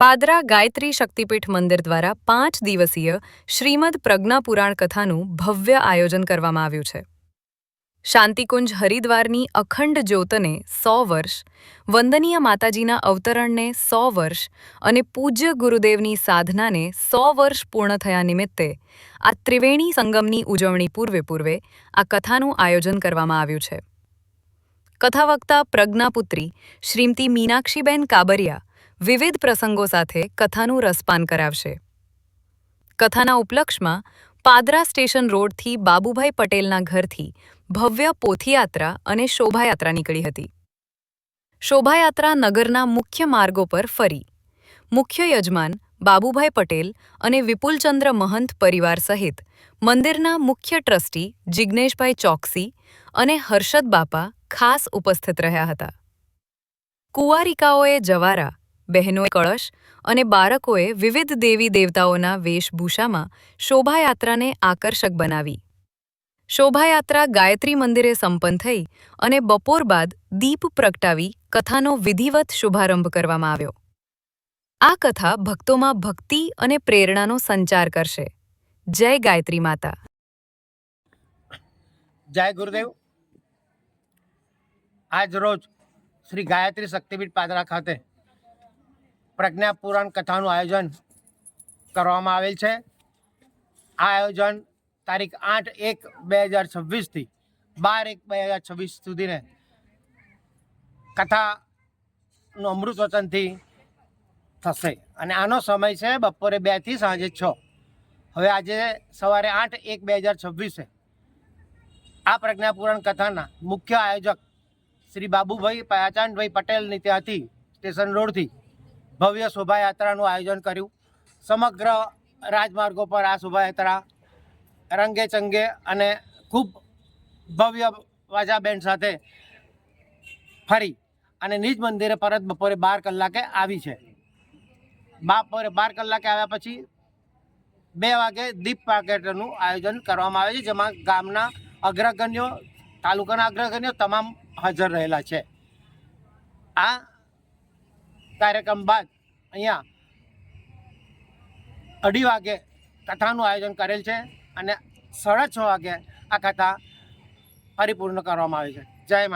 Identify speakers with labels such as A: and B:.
A: પાદરા ગાયત્રી શક્તિપીઠ મંદિર દ્વારા પાંચ દિવસીય શ્રીમદ પ્રજ્ઞા પુરાણ કથાનું ભવ્ય આયોજન કરવામાં આવ્યું છે. શાંતિકુંજ હરિદ્વારની અખંડ જ્યોતને સો વર્ષ, વંદનીય માતાજીના અવતરણને સો વર્ષ અને પૂજ્ય ગુરુદેવની સાધનાને સો વર્ષ પૂર્ણ થયા નિમિત્તે આ ત્રિવેણી સંગમની ઉજવણી પૂર્વે પૂર્વે આ કથાનું આયોજન કરવામાં આવ્યું છે. કથાવક્તા પ્રજ્ઞાપુત્રી શ્રીમતી મીનાક્ષીબેન કાબરિયા વિવિધ પ્રસંગો સાથે કથાનું રસપાન કરાવશે. કથાના ઉપલક્ષમાં પાદરા સ્ટેશન રોડથી બાબુભાઈ પટેલના ઘરથી ભવ્ય પોથીયાત્રા અને શોભાયાત્રા નીકળી હતી. શોભાયાત્રા નગરના મુખ્ય માર્ગો પર ફરી. મુખ્ય યજમાન બાબુભાઈ પટેલ અને વિપુલચંદ્ર મહંત પરિવાર સહિત મંદિરના મુખ્ય ટ્રસ્ટી જિજ્ઞેશભાઈ ચોકસી અને હર્ષદ બાપા ખાસ ઉપસ્થિત રહ્યા હતા. કુંવારિકાઓએ જવારા બહેનોએ કળશ અને બાળકોએ વિવિધ દેવી દેવતાઓના વેશભૂષામાં શોભાયાત્રાને આકર્ષક બનાવી. શોભાયાત્રા ગાયત્રી મંદિરે સંપન્ન થઈ અને બપોર બાદ દીપ પ્રગટાવી કથાનો વિધિવત શુભારંભ કરવામાં આવ્યો. આ કથા ભક્તોમાં ભક્તિ અને પ્રેરણાનો સંચાર કરશે. જય ગાયત્રી માતા.
B: જય ગુરુદેવ. આજ રોજ શ્રી ગાયત્રી શક્તિપીઠ પાદરા ખાતે પ્રજ્ઞા પુરાણ કથાનું આયોજન કરવામાં આવેલ છે. આ આયોજન તારીખ આઠ એક બે હજાર છવ્વીસથી બાર એક બે હજાર છવ્વીસ સુધીને કથાનું અમૃત વચનથી થશે. અને આનો સમય છે બપોરે બેથી સાંજે છ. હવે આજે સવારે આઠ એક બે હજાર છવ્વીસે આ પ્રજ્ઞાપુરાણ કથાના મુખ્ય આયોજક શ્રી બાબુભાઈ પાચાનભાઈ પટેલની ત્યાંથી સ્ટેશન રોડથી ભવ્ય શોભાયાત્રાનું આયોજન કર્યું. સમગ્ર રાજમાર્ગો પર આ શોભાયાત્રા રંગે ચંગે અને ખૂબ ભવ્ય વાજા બેન્ડ સાથે ફરી અને નિજ મંદિરે પરત બપોરે બાર કલાકે આવી છે. બપોરે બાર કલાકે આવ્યા પછી બે વાગે દીપ પાકેટનું આયોજન કરવામાં આવે છે, જેમાં ગામના અગ્રગણ્યો, તાલુકાના અગ્રગણ્યો તમામ હાજર રહેલા છે. આ કાર્યક્રમ બાદ અહીંયા અઢી વાગે કથાનું આયોજન કરેલ છે અને સાડા છ વાગે આ કથા પરિપૂર્ણ કરવામાં આવે છે. જય મા